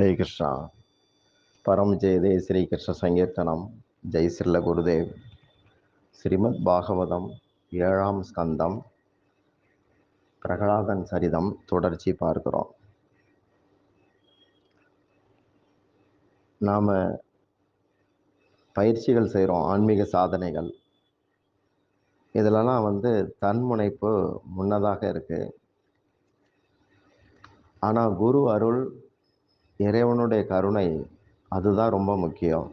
హరే కృష్ణ పరం జయదే శ్రీకృష్ణ సంకీర్తనం జై శ్రీల గురుదేవ్ ஸ்ரீமத் பாகவதம் ஏழாம் ஸ்கந்தம் பிரகலாதன் சரிதம் தொடர்ச்சி பார்க்கிறோம் நாம் பயிற்சிகள் செய்கிறோம் ஆன்மீக சாதனைகள் இதிலலாம் வந்து தன்முனைப்பு முன்னதாக இருக்குது ஆனால் குரு அருள் இறைவனுடைய கருணை அதுதான் ரொம்ப முக்கியம்.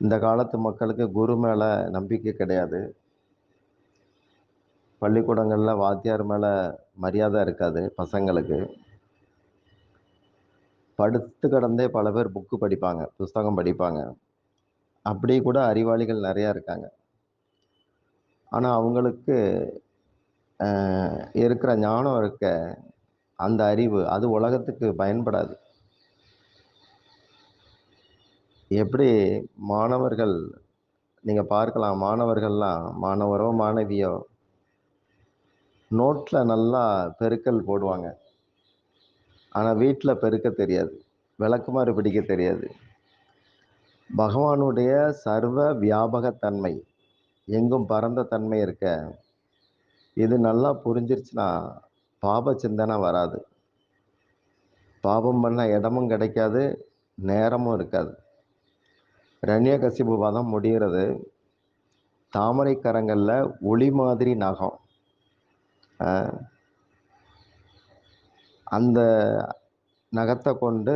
இந்த காலத்து மக்களுக்கு குரு மேலே நம்பிக்கை கிடையாது. பள்ளிக்கூடங்களில் வாத்தியார் மேலே மரியாதை இருக்காது பசங்களுக்கு. படுத்து கடந்தே பல பேர் புக்கு படிப்பாங்க புஸ்தகம் படிப்பாங்க. அப்படி கூட அறிவாளிகள் நிறையா இருக்காங்க. ஆனால் அவங்களுக்கு இருக்கிற ஞானம் இருக்க அந்த அறிவு அது உலகத்துக்கு பயன்படாது. எப்படி மாணவர்கள் நீங்கள் பார்க்கலாம் மாணவர்கள்லாம் மாணவரோ மாணவியோ நோட்டில் நல்லா பெருக்கல் போடுவாங்க. ஆனால் வீட்டில் பெருக்க தெரியாது. விளக்குமாறு பிடிக்க தெரியாது. பகவானுடைய சர்வ வியாபகத்தன்மை எங்கும் பரந்த தன்மை இருக்க இது நல்லா புரிஞ்சிருச்சுன்னா பாப சிந்தனை வராது. பாபம் பண்ண இடமும் கிடைக்காது நேரமும் இருக்காது. ரண்ய கசிபு வதம் முடிகிறது. தாமரை கரங்களில் ஒளி மாதிரி நகம். அந்த நகத்தை கொண்டு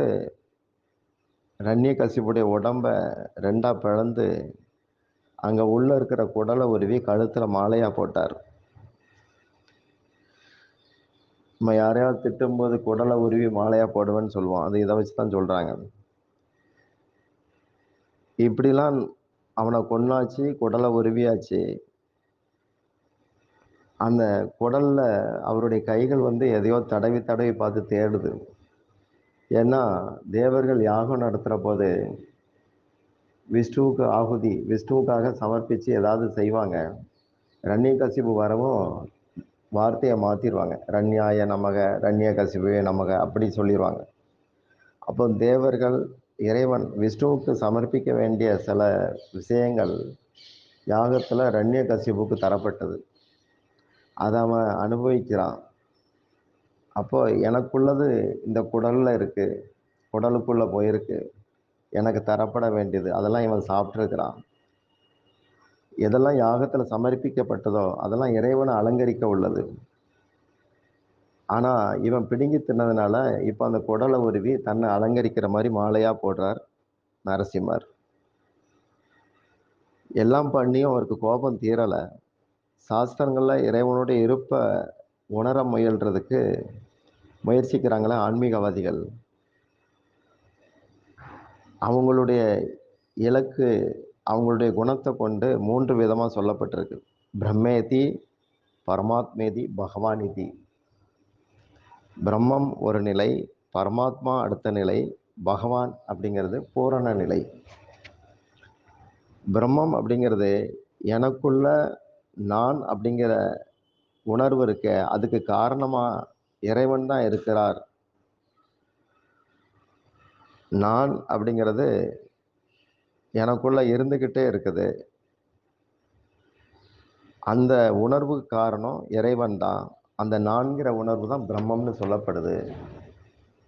ரண்ய கசிப்புடைய உடம்ப ரெண்டாக பிளந்து அங்கே உள்ளே இருக்கிற குடலை உருவி கழுத்தில் மாலையாக போட்டார். நம்ம யாரையாவது திட்டும்போது குடலை உருவி மாலையாக போடுவேன்னு சொல்லுவோம். அது இதை வச்சு தான் சொல்கிறாங்க இப்படிலாம் அவனை கொன்னாச்சு குடலை உருவியாச்சு. அந்த குடலில் அவருடைய கைகள் வந்து எதையோ தடவி தடவி பார்த்து தேடுது. ஏன்னா தேவர்கள் யாகம் நடத்துகிற போது விஷ்ணுவுக்கு ஆகுதி விஷ்ணுவுக்காக சமர்ப்பித்து ஏதாவது செய்வாங்க. ரண்ய கசிப்பு வரவும் வார்த்தையை மாற்றிடுவாங்க ரண்யாய நமக ரண்ய கசிபுவே நமக அப்படி சொல்லிடுவாங்க அப்போ தேவர்கள் இறைவன் விஷ்ணுவுக்கு சமர்ப்பிக்க வேண்டிய சில விஷயங்கள் யாகத்தில் ரண்ய கசிபுக்கு தரப்பட்டது. அதை அவன் அனுபவிக்கிறான். அப்போ எனக்குள்ளது இந்த குடலில் இருக்குது குடலுக்குள்ளே போயிருக்கு எனக்கு தரப்பட வேண்டியது அதெல்லாம் இவன் சாப்பிட்ருக்கிறான் எதெல்லாம் யாகத்தில் சமர்ப்பிக்கப்பட்டதோ அதெல்லாம் இறைவனை அலங்கரிக்க உள்ளது. ஆனால் இவன் பிடுங்கி தின்னதுனால இப்போ அந்த குடலை உருவி தன்னை அலங்கரிக்கிற மாதிரி மாலையாக போடுறார் நரசிம்மர். எல்லாம் பண்ணியும் அவருக்கு கோபம் தீரலை. சாஸ்திரங்களில் இறைவனுடைய இருப்பை உணர முயல்றதுக்கு முயற்சிக்கிறாங்களே ஆன்மீகவாதிகள். அவங்களுடைய இலக்கு அவங்களுடைய குணத்தை கொண்டு மூன்று விதமாக சொல்லப்பட்டிருக்கு. பிரம்மேதி பரமாத்மேதி பகவானிதி. பிரம்மம் ஒரு நிலை பரமாத்மா அடுத்த நிலை பகவான் அப்படிங்கிறது பூரண நிலை. பிரம்மம் அப்படிங்கிறது எனக்குள்ள நான் அப்படிங்கிற உணர்வு இருக்க அதுக்கு காரணமாக இறைவன் தான் இருக்கிறார். நான் அப்படிங்கிறது எனக்குள்ள இருந்துக்கிட்டே இருக்குது. அந்த உணர்வுக்கு காரணம் இறைவன் தான். அந்த நான்கிற உணர்வு தான் பிரம்மம்னு சொல்லப்படுது.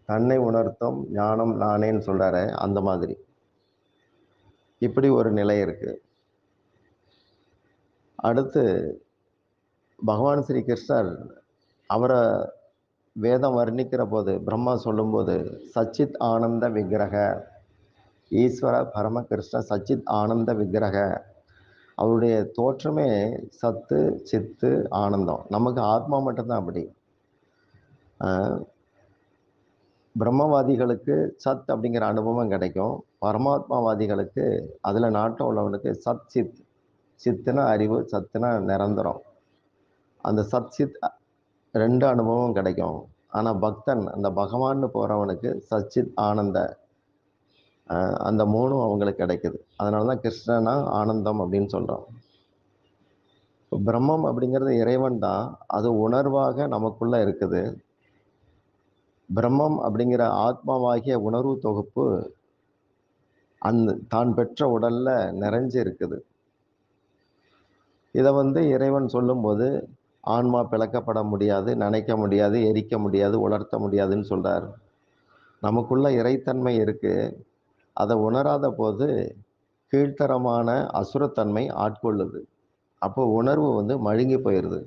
தன்னை உணர்த்தும் ஞானம் நானேன்னு சொல்கிறாரு அந்த மாதிரி. இப்படி ஒரு நிலை இருக்குது அடுத்து பகவான் ஸ்ரீ கிருஷ்ணர் அவரை வேதம் வர்ணிக்கிற போது பிரம்மா சொல்லும்போது சச்சித் ஆனந்த விக்கிரக. ஈஸ்வர பரம கிருஷ்ண சச்சித் ஆனந்த விக்கிரக. அவருடைய தோற்றமே சத்து சித்து ஆனந்தம். நமக்கு ஆத்மா மட்டும்தான் அப்படி. பிரம்மவாதிகளுக்கு சத் அப்படிங்கிற அனுபவம் கிடைக்கும். பரமாத்மாவாதிகளுக்கு அதில் நாட்டம் உள்ளவனுக்கு சத் சித். சித்துனா அறிவு சத்துனா நிரந்தரம். அந்த சத் சித் ரெண்டு அனுபவம் கிடைக்கும். ஆனால் பக்தன் அந்த பகவான்னு போகிறவனுக்கு சச்சித் ஆனந்த அந்த மூணும் அவங்களுக்கு கிடைக்குது. அதனால தான் கிருஷ்ணனா ஆனந்தம் அப்படின்னு சொல்கிறோம் பிரம்மம் அப்படிங்கிறது இறைவன் தான். அது உணர்வாக நமக்குள்ளே இருக்குது. பிரம்மம் அப்படிங்கிற ஆத்மாவாகிய உணர்வு தொகுப்பு அந்த தான் பெற்ற உடலில் நிறைஞ்சு இருக்குது. இதை வந்து இறைவன் சொல்லும்போது ஆன்மா பிளக்கப்பட முடியாது நினைக்க முடியாது எரிக்க முடியாது உலர்த்த முடியாதுன்னு சொல்கிறார் நமக்குள்ள இறைத்தன்மை இருக்குது அதை உணராத போது கீழ்த்தரமான அசுரத்தன்மை ஆட்கொள்ளுது. அப்போ உணர்வு வந்து மழுங்கி போயிடுது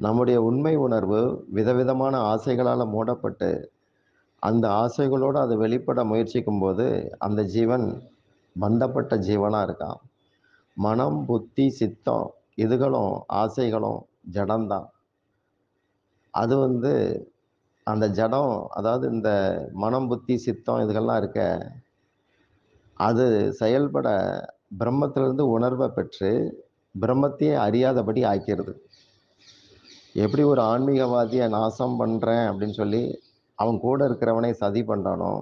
நம்முடைய உண்மை உணர்வு விதவிதமான ஆசைகளால் மூடப்பட்டு அந்த ஆசைகளோடு அது வெளிப்பட முயற்சிக்கும் போது அந்த ஜீவன் பந்தப்பட்ட ஜீவனாக இருக்கான். மனம் புத்தி சித்தம் இதுகளும் ஆசைகளும் ஜடம்தான். அது வந்து அந்த ஜடம் அதாவது இந்த மனம் புத்தி சித்தம் இதுகள்லாம் இருக்க அது செயல்பட பிரம்மத்திலிருந்து உணர்வை பெற்று பிரம்மத்தையே அறியாதபடி ஆக்கிறது. எப்படி ஒரு ஆன்மீகவாதியை நாசம் பண்ணுறேன் அப்படின்னு சொல்லி அவன் கூட இருக்கிறவனை சதி பண்ணுறானோ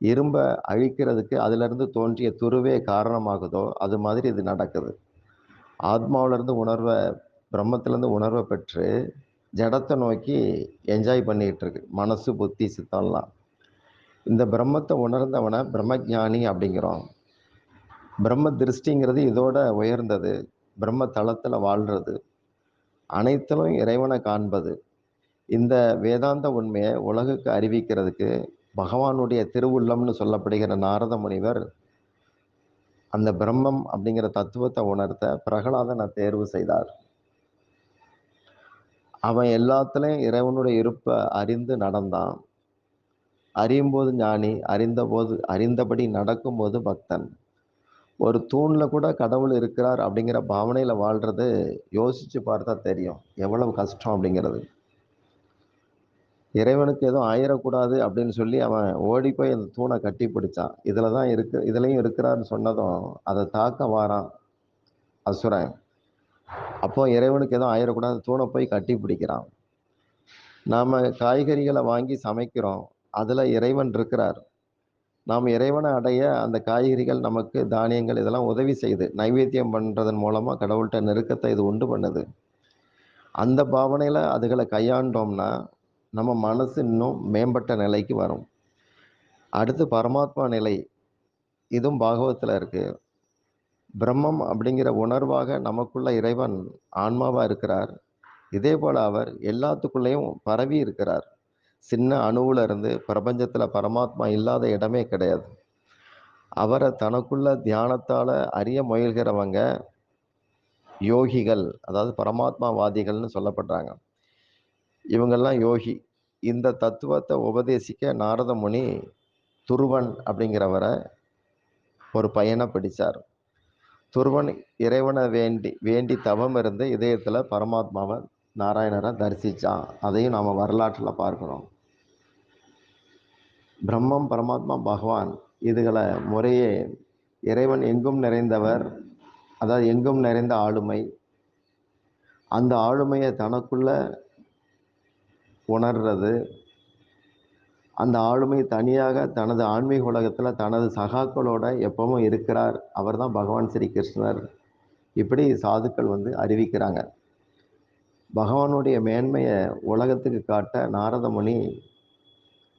இரும்பை அழிக்கிறதுக்கு அதிலிருந்து தோன்றிய துருவே காரணமாகுதோ அது மாதிரி இது நடக்குது. ஆத்மாவிலேருந்து உணர்வை பிரம்மத்திலேருந்து உணர்வை பெற்று ஜடத்தை நோக்கி என்ஜாய் பண்ணிகிட்டு இருக்கு. மனசு புத்தி சித்தம்லாம். இந்த பிரம்மத்தை உணர்ந்தவனை பிரம்மஜானி அப்படிங்கிறோம். பிரம்ம திருஷ்டிங்கிறது இதோட உயர்ந்தது. பிரம்ம தளத்தில் வாழ்றது. அனைத்திலும் இறைவனை காண்பது. இந்த வேதாந்த உண்மையை உலகுக்கு அறிவிக்கிறதுக்கு பகவானுடைய திருவுள்ளம்னு சொல்லப்படுகிற நாரத முனிவர் அந்த பிரம்மம் அப்படிங்கிற தத்துவத்தை உணர்த்த பிரகலாதனை தேர்வு செய்தார். அவன் எல்லாத்துலேயும் இறைவனுடைய இருப்பை அறிந்து நடந்தான். அறியும் போது ஞானி அறிந்த போது அறிந்தபடி நடக்கும்போது பக்தன். ஒரு தூணில் கூட கடவுள் இருக்கிறார் அப்படிங்கிற பாவனையில் வாழ்றது யோசித்து பார்த்தா தெரியும். எவ்வளவு கஷ்டம் அப்படிங்கிறது. இறைவனுக்கு எதுவும் ஆயிடக்கூடாது அப்படின்னு சொல்லி அவன் ஓடி போய் அந்த தூணை கட்டி பிடிச்சான். இதில் தான் இருக்கு இதுலேயும் இருக்கிறான்னு சொன்னதும் அதை தாக்க வாரான் அசுரன். அப்போ இறைவனுக்கு எதுவும் ஆயிடக்கூடாது தூணை போய் கட்டி பிடிக்கிறான். நாம் காய்கறிகளை வாங்கி சமைக்கிறோம். அதில் இறைவன் இருக்கிறார். நாம் இறைவனை அடைய அந்த காய்கறிகள் நமக்கு தானியங்கள் இதெல்லாம் உதவி செய்யுது நைவேத்தியம் பண்ணுறதன் மூலமாக கடவுள்கிட்ட நெருக்கத்தை இது உண்டு பண்ணுது. அந்த பாவனையில் அதுகளை கையாண்டோம்னா நம்ம மனசு இன்னும் மேம்பட்ட நிலைக்கு வரும். அடுத்து பரமாத்மா நிலை இதுவும் பாகவத்தில் இருக்குது பிரம்மம் அப்படிங்கிற உணர்வாக நமக்குள்ள இறைவன் ஆன்மாவாக இருக்கிறார். இதே போல் அவர் எல்லாத்துக்குள்ளேயும் பரவி இருக்கிறார். சின்ன அணுவில் இருந்து பிரபஞ்சத்தில் பரமாத்மா இல்லாத இடமே கிடையாது. அவரை தனக்குள்ள தியானத்தால் அறிய முயல்கிறவங்க யோகிகள் அதாவது பரமாத்மாவாதிகள்னு சொல்லப்படுறாங்க. இவங்கெல்லாம் யோகி. இந்த தத்துவத்தை உபதேசிக்க நாரத முனி துருவன் அப்படிங்கிறவரை ஒரு பையனை பிடிச்சார். துருவன் இறைவனை வேண்டி வேண்டி தவம் இருந்து இதயத்தில் பரமாத்மாவை நாராயணரை தரிசித்தான் அதையும் நாம் வரலாற்றில் பார்க்குறோம் பிரம்மம் பரமாத்மா பகவான் இதுகளை முறையே இறைவன் எங்கும் நிறைந்தவர் அதாவது எங்கும் நிறைந்த ஆளுமை. அந்த ஆளுமையை தனக்குள்ள உணர்றது அந்த ஆளுமை தனியாக தனது ஆன்மீக உலகத்தில் தனது சகாக்களோட எப்பவும் இருக்கிறார். அவர் தான் பகவான் ஸ்ரீ கிருஷ்ணர். இப்படி சாதுக்கள் வந்து அறிவிக்கிறாங்க. பகவானுடைய மேன்மையை உலகத்துக்கு காட்ட நாரதமுனி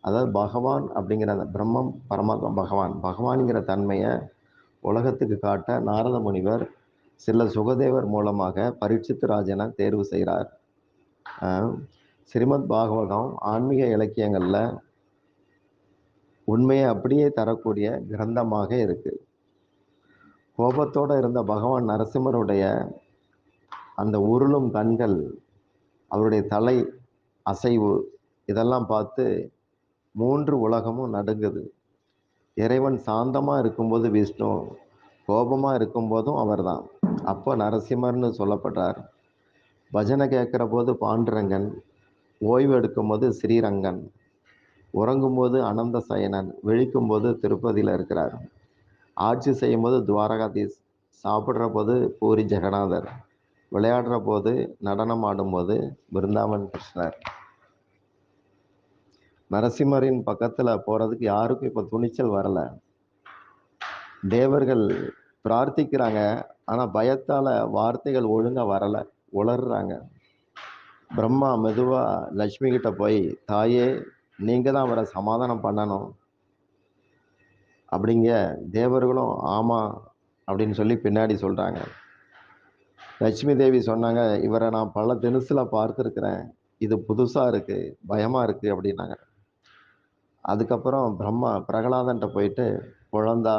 அதாவது பகவான் அப்படிங்கிற அந்த பிரம்மம் பரமாத்மா பகவான் பகவான்கிற தன்மையை உலகத்துக்கு காட்ட நாரத முனிவர் சில சுகதேவர் மூலமாக பரீட்சித்து ராஜனை தேர்வு செய்கிறார். ஸ்ரீமத் பாகவதம் ஆன்மீக இலக்கியங்களில் உண்மையை அப்படியே தரக்கூடிய கிரந்தமாக இருக்குது கோபத்தோடு இருந்த பகவான் நரசிம்மருடைய அந்த உருளும் கண்கள் அவருடைய தலை அசைவு இதெல்லாம் பார்த்து மூன்று உலகமும் நடுங்குது. இறைவன் சாந்தமாக இருக்கும்போது விஷ்ணு கோபமாக இருக்கும்போதும் அவர் தான் அப்போ நரசிம்மர்னு சொல்லப்படுறார் பஜனை கேட்குற போது பாண்டுரங்கன் ஓய்வு எடுக்கும்போது ஸ்ரீரங்கன் உறங்கும்போது அனந்த சயனன் விழிக்கும்போது திருப்பதியில் இருக்கிறார். ஆட்சி செய்யும்போது துவாரகாதீஸ் சாப்பிட்ற போது பூரி ஜெகநாதர். விளையாடுற போது நடனம் ஆடும்போது பிருந்தாவன் கிருஷ்ணர். நரசிம்மரின் பக்கத்தில் போகிறதுக்கு யாருக்கும் இப்போ துணிச்சல் வரலை. தேவர்கள் பிரார்த்திக்கிறாங்க ஆனால் பயத்தால் வார்த்தைகள் ஒழுங்காக வரலை உளர்றாங்க. பிரம்மா மெதுவாக லக்ஷ்மி கிட்ட போய் தாயே நீங்கள் தான் அவரை சமாதானம் பண்ணணும். அப்படிங்க தேவர்களும் ஆமாம் அப்படின்னு சொல்லி பின்னாடி சொல்கிறாங்க லட்சுமி தேவி சொன்னாங்க இவரை நான் பல தினசில் பார்த்துருக்குறேன். இது புதுசாக இருக்குது பயமாக இருக்குது அப்படின்னாங்க. அதுக்கப்புறம் பிரம்மா பிரகலாதன்ட்ட போயிட்டு குழந்தா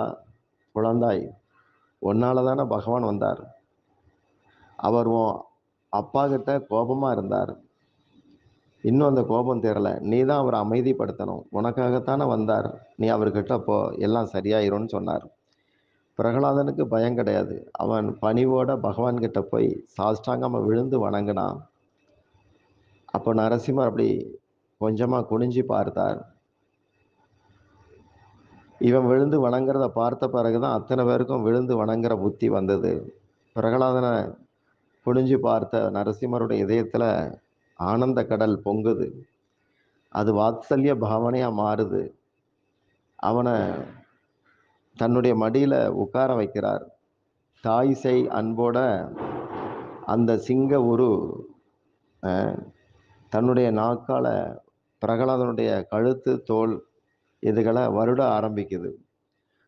குழந்தாய் உன்னால தானே பகவான் வந்தார். அவர் உன் அப்பா கிட்ட கோபமாக இருந்தார். இன்னும் அந்த கோபம் தெரியல நீ தான் அவரை அமைதிப்படுத்தணும். உனக்காகத்தானே வந்தார். நீ அவர்கிட்ட போ. எல்லாம் சரியாயிரும்னு சொன்னார். பிரகலாதனுக்கு பயம் கிடையாது. அவன் பணிவோட பகவான்கிட்ட போய் சாஷ்டாங்கமா விழுந்து வணங்கினான். அப்போ நரசிம்மர் அப்படி கொஞ்சமாக குனிஞ்சு பார்த்தார். இவன் விழுந்து வணங்குறத பார்த்த பிறகுதான் அத்தனை பேருக்கும் விழுந்து வணங்குற புத்தி வந்தது. பிரகலாதனை குனிஞ்சு பார்த்த நரசிம்மருடைய இதயத்தில் ஆனந்த கடல் பொங்குது. அது வாத்சல்ய பாவனையாக மாறுது. அவனை தன்னுடைய மடியில் உட்கார வைக்கிறார். தாய் அன்போட அந்த சிங்க உரு தன்னுடைய நாக்கால் பிரகலாதனுடைய கழுத்து தோல் இதுகளை வருட ஆரம்பிக்குது.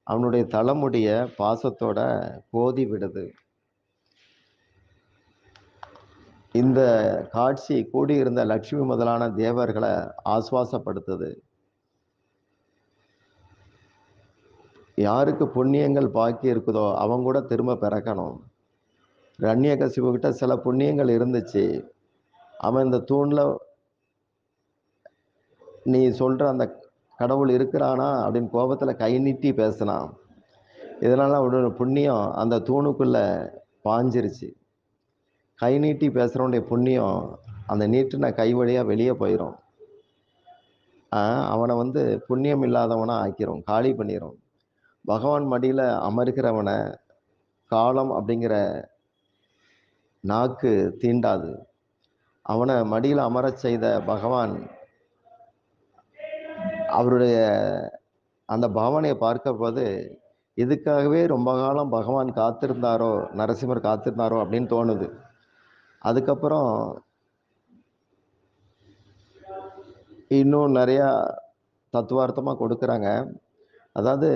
அவனுடைய தலைமுடிய பாசத்தோட கோதி விடுது. இந்த காட்சி கூடியிருந்த லட்சுமி முதலான தேவர்களை ஆசுவாசப்படுத்துது. யாருக்கு புண்ணியங்கள் பாக்கி இருக்குதோ அவங்க கூட திரும்ப பிறக்கணும். ரண்யகசிபு கிட்ட சில புண்ணியங்கள் இருந்துச்சு. அவன் இந்த தூணில் நீ சொல்கிற அந்த கடவுள் இருக்கிறானா அப்படின்னு கோபத்தில் கை நீட்டி பேசினான். இதனால் அவனோட புண்ணியம் அந்த தூணுக்குள்ளே பாஞ்சிருச்சு. கை நீட்டி பேசுகிறவனுடைய புண்ணியம் அந்த நீட்டின கை வழியாக வெளியே போயிடும் அவனை வந்து புண்ணியம் இல்லாதவனாக ஆக்கிரும் காலி பண்ணிடும் பகவான் மடியில் அமர்கிறவனை காலம் அப்படிங்கிற நாக்கு தீண்டாது. அவனை மடியில் அமரச் செய்த பகவான் அவருடைய அந்த பாவனையை பார்க்க போது இதுக்காகவே ரொம்ப காலம் பகவான் காத்திருந்தாரோ நரசிம்மர் காத்திருந்தாரோ? அப்படின்னு தோணுது. அதுக்கப்புறம் இன்னும் நிறையா தத்துவார்த்தமாக கொடுக்குறாங்க. அதாவது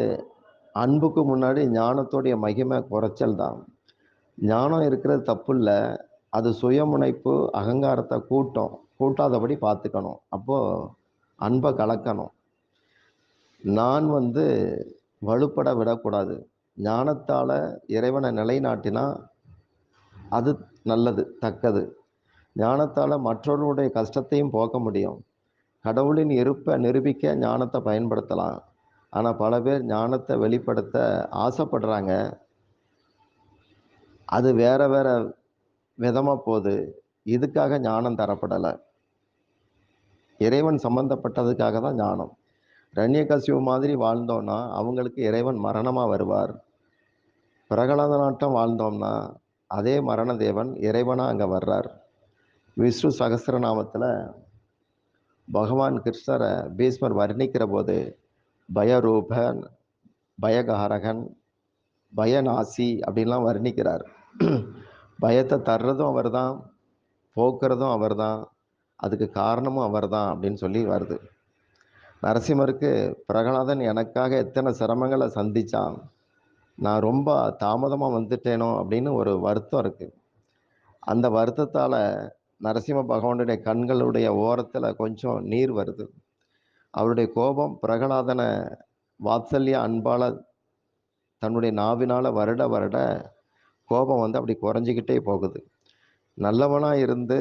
அன்புக்கு முன்னாடி ஞானத்துடைய மகிமை குறைச்சல் தான். ஞானம் இருக்கிறது தப்பு இல்லை அது சுயமுனைப்பு அகங்காரத்தை கூட்டம். கூட்டாதபடி பார்த்துக்கணும். அப்போது அன்பை கலக்கணும். நான் வந்து வலுப்பட விடக்கூடாது. ஞானத்தால் இறைவனை நிலைநாட்டினா அது நல்லது தக்கது. ஞானத்தால் மற்றவர்களுடைய கஷ்டத்தையும் போக்க முடியும். கடவுளின் இருப்பை நிரூபிக்க ஞானத்தை பயன்படுத்தலாம். ஆனால் பல பேர் ஞானத்தை வெளிப்படுத்த ஆசைப்படுறாங்க. அது வேற வேற விதமாக போகுது. இதுக்காக ஞானம் தரப்படலை. இறைவன் சம்பந்தப்பட்டதுக்காக தான் ஞானம். ரண்யகசிவு மாதிரி வாழ்ந்தோம்னா அவங்களுக்கு இறைவன் மரணமாக வருவார். பிரகலாத நாட்டம் வாழ்ந்தோம்னா அதே மரண தேவன் இறைவனாக அங்கே வர்றார். விஷ்ணு சகசிரநாமத்தில் பகவான் கிருஷ்ணரை பீஷ்மர் வர்ணிக்கிற போது பயரூபன் பயகாரகன் பயநாசி அப்படின்லாம் வர்ணிக்கிறார். பயத்தை தர்றதும் அவர்தான் போக்குறதும் அவர்தான் அதுக்கு காரணமும் அவர் தான் அப்படின்னு சொல்லி வருது. நரசிம்மருக்கு பிரகலாதன் எனக்காக எத்தனை சிரமங்களை சந்தித்தான் நான் ரொம்ப தாமதமாக வந்துட்டேனோ அப்படின்னு ஒரு வருத்தம் இருக்குது அந்த வருத்தத்தால் நரசிம்ம பகவானுடைய கண்களுடைய ஓரத்தில் கொஞ்சம் நீர் வருது. அவருடைய கோபம் பிரகலாதனை வாத்சல்ய அன்பால் தன்னுடைய நாவினால் வருட வருட கோபம் வந்து அப்படி குறைஞ்சிக்கிட்டே போகுது. நல்லவனாக இருந்து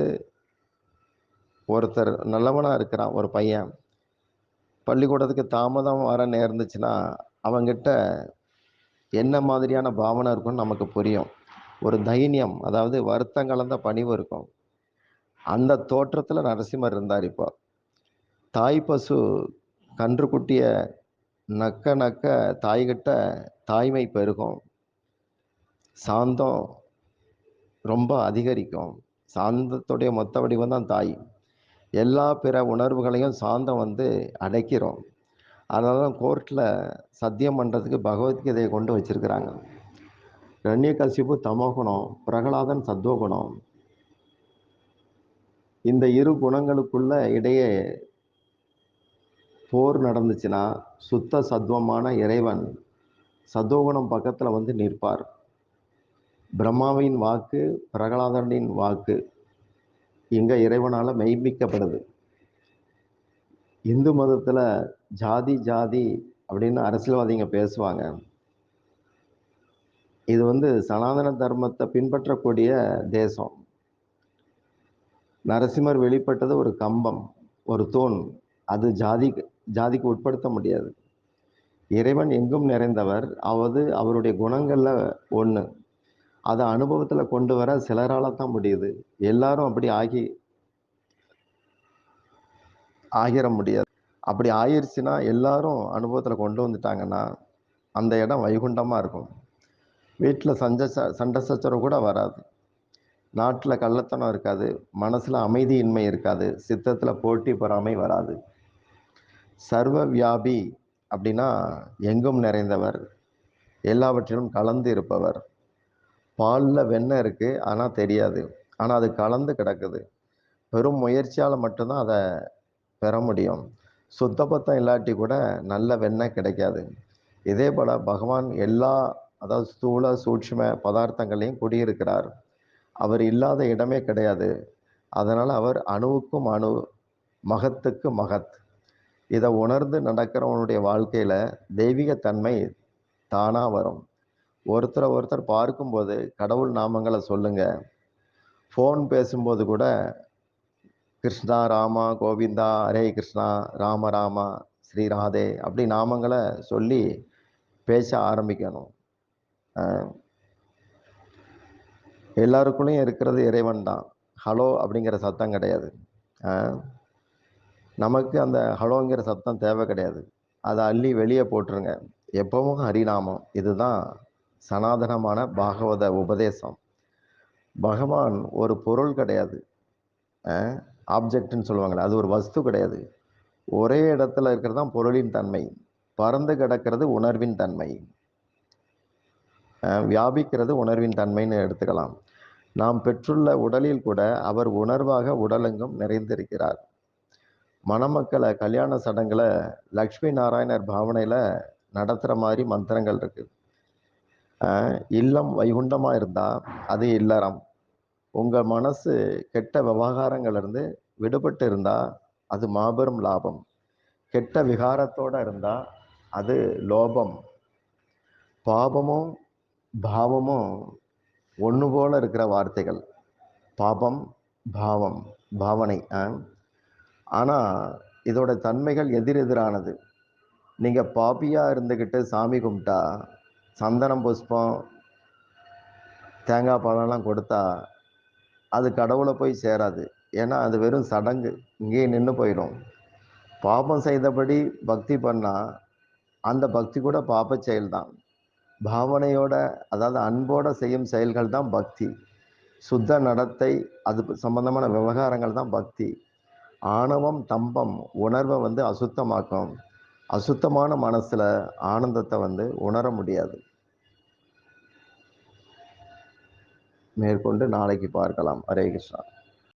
ஒருத்தர் நல்லவனாக இருக்கிறான் ஒரு பையன். பள்ளிக்கூடத்துக்கு தாமதம் வர நேர்ந்துச்சுன்னா அவங்கிட்ட என்ன மாதிரியான பாவனை இருக்கும்னு நமக்கு புரியும். ஒரு தைரியம் அதாவது வருத்தம் கலந்த பணிவு இருக்கும். அந்த தோற்றத்தில் நரசிம்மர் இருந்தார் இப்போ. தாய் பசு கன்றுக்குட்டியை நக்க நக்க தாய்கிட்ட தாய்மை பெருகும். சாந்தம் ரொம்ப அதிகரிக்கும். சாந்தத்துடைய மொத்த வடிவம் தான் தாய். எல்லா பிற உணர்வுகளையும் சாந்தம் வந்து அடைக்கிறோம். அதனால தான் கோர்ட்டில் சத்தியம் பண்ணுறதுக்கு பகவத்கீதையை கொண்டு வச்சிருக்கிறாங்க. ரண்யகசிபு தமோகுணம் பிரகலாதன் சத்வகுணம். இந்த இரு குணங்களுக்குள்ள இடையே போர் நடந்துச்சுன்னா சுத்த சத்வமான இறைவன் சத்துவகுணம் பக்கத்தில் வந்து நிற்பார். பிரம்மாவின் வாக்கு பிரகலாதனின் வாக்கு எங்கள் இறைவனால் மெய்ப்பிக்கப்படுது. இந்து மதத்தில் ஜாதி ஜாதி அப்படின்னு அரசியல்வாதிங்க பேசுவாங்க. இது வந்து சனாதன தர்மத்தை பின்பற்றக்கூடிய தேசம். நரசிம்மர் வெளிப்பட்டது ஒரு கம்பம் ஒரு தூண் அது ஜாதி ஜாதிக்கு உட்படுத்த முடியாது. இறைவன் எங்கும் நிறைந்தவர். அவது அவருடைய குணங்களில் ஒன்று அதை அனுபவத்தில் கொண்டு வர சிலரால் தான் முடியுது. எல்லாரும் அப்படி ஆகி ஆகிற முடியாது. அப்படி ஆயிடுச்சுன்னா எல்லாரும் அனுபவத்தில் கொண்டு வந்துட்டாங்கன்னா அந்த இடம் வைகுண்டமாக இருக்கும். வீட்டில் சஞ்ச ச- சண்டை சச்சரவு கூட வராது. நாட்டில் கள்ளத்தனம் இருக்காது. மனசில் அமைதியின்மை இருக்காது. சித்தத்தில் போட்டி பொறாமை வராது. சர்வ வியாபி அப்படின்னா எங்கும் நிறைந்தவர் எல்லாவற்றிலும் கலந்து இருப்பவர். பாலில் வெண்ணெய் இருக்குது ஆனால் தெரியாது. ஆனால் அது கலந்து கிடக்குது. பெரும் முயற்சியால் மட்டும்தான் அதை பெற முடியும். சுத்தபத்தம் இல்லாட்டி கூட நல்ல வெண்ணெய் கிடைக்காது. இதே போல் பகவான் எல்லா அதாவது ஸ்தூல சூட்சும பதார்த்தங்களையும் குடியிருக்கிறார். அவர் இல்லாத இடமே கிடையாது. அதனால் அவர் அணுவுக்கும் அணு மகத்துக்கு மகத். இதை உணர்ந்து நடக்கிறவனுடைய வாழ்க்கையில் தெய்வீகத்தன்மை தன்மை தானா வரும். ஒருத்தரை ஒருத்தர் பார்க்கும்போது கடவுள் நாமங்களை சொல்லுங்கள் ஃபோன் பேசும்போது கூட கிருஷ்ணா ராமா கோவிந்தா ஹரே கிருஷ்ணா ராம ராமா ஸ்ரீராதே அப்படி நாமங்களை சொல்லி பேச ஆரம்பிக்கணும். எல்லாருக்குள்ளேயும் இருக்கிறது இறைவன் தான். ஹலோ அப்படிங்கிற சத்தம் கிடையாது. நமக்கு அந்த ஹலோங்கிற சத்தம் தேவை கிடையாது. அதை அள்ளி வெளியே போட்டுருங்க. எப்பவும் ஹரிநாமம். இதுதான் சனாதனமான பாகவத உபதேசம். பகவான் ஒரு பொருள் கிடையாது. ஆப்ஜெக்ட்னு சொல்லுவாங்களே அது ஒரு வஸ்து கிடையாது. ஒரே இடத்துல இருக்கிறது தான் பொருளின் தன்மை. பறந்து கிடக்கிறது உணர்வின் தன்மை. வியாபிக்கிறது உணர்வின் தன்மைன்னு எடுத்துக்கலாம். நாம் பெற்றுள்ள உடலில் கூட அவர் உணர்வாக உடலெங்கும் நிறைந்திருக்கிறார். மணமக்களை கல்யாண சடங்குல லக்ஷ்மி நாராயணர் பாவனையில் நடத்துகிற மாதிரி மந்திரங்கள் இருக்குது இல்லம் வைகுண்டமாக இருந்தால் அது இல்லறம். உங்கள் மனசு கெட்ட விவகாரங்கள்லேருந்து விடுபட்டு இருந்தால் அது மாபெரும் லாபம். கெட்ட விகாரத்தோடு இருந்தால் அது லோபம். பாபமும் பாவமும் ஒன்று போல இருக்கிற வார்த்தைகள். பாபம் பாவம் பாவனை. ஆனால் இதோட தன்மைகள் எதிரெதிரானது. நீங்கள் பாப்பியாக இருந்துக்கிட்டு சாமி கும்பிட்டா சந்தனம் புஷ்பம் தேங்காய் பழம்லாம் கொடுத்தா அது கடவுளை போய் சேராது. ஏன்னா அது வெறும் சடங்கு. இங்கேயே நின்று போயிடும். பாபம் செய்தபடி பக்தி பண்ணால் அந்த பக்தி கூட பாப செயல்தான். பாவனையோட அதாவது அன்போட செய்யும் செயல்கள் தான் பக்தி. சுத்த நடத்தை அது சம்பந்தமான விவகாரங்கள் தான் பக்தி. ஆணவம் தம்பம் உணர்வை வந்து அசுத்தமாக்கும். அசுத்தமான மனசில் ஆனந்தத்தை வந்து உணர முடியாது. மேற்கொண்டு நாளைக்கு பார்க்கலாம். ஹரே கிருஷ்ணா.